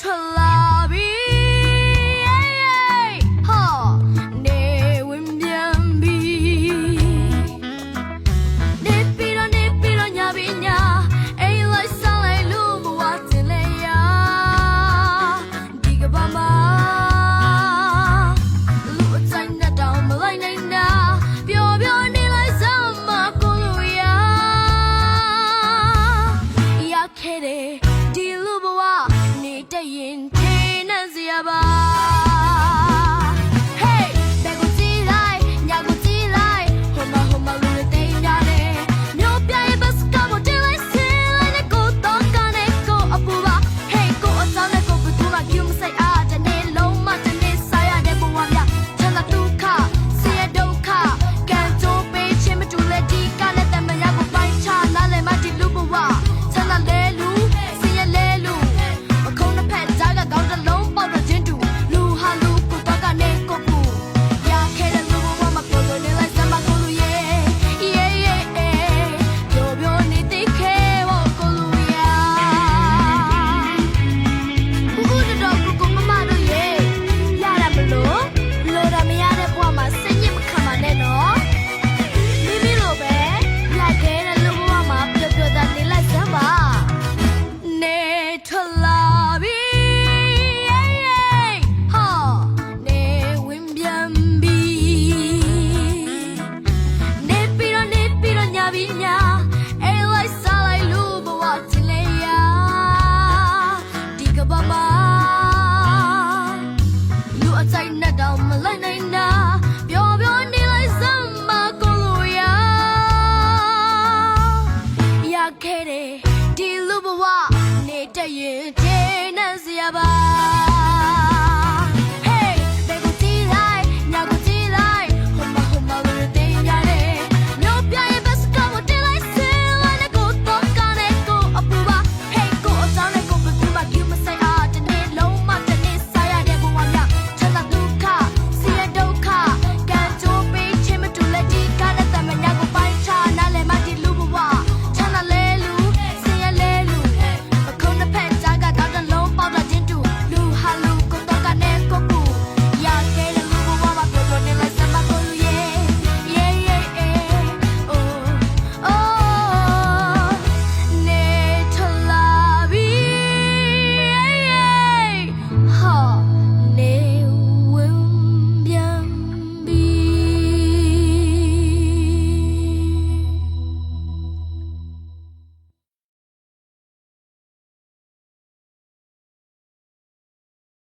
ထွက်လာပြီဟာနေဝင်ပြန်ပြီနေပြီးတော့နေပြီးတော့ညပြီးညအိမ်လိုက်စားလိုက်လို့ဘဝတင်လဲရဒီကဘာမှာလူအတိုင်းနဲ့တောင်မလိုက်နိုင်တာပျော်ပျော်နေလိုက်စမ်းမကိုလို့ရရခဲ့တယ် இந்த இன் စိုက်နဲ့တောင်မလိုက်နိုင်တာပျော်ပျော်နေလိုက်စမ်းမကုန်လို့ရရခဲ့တယ်ဒီလူဘဝနေတရင်တင်းနဲ့စရာပါ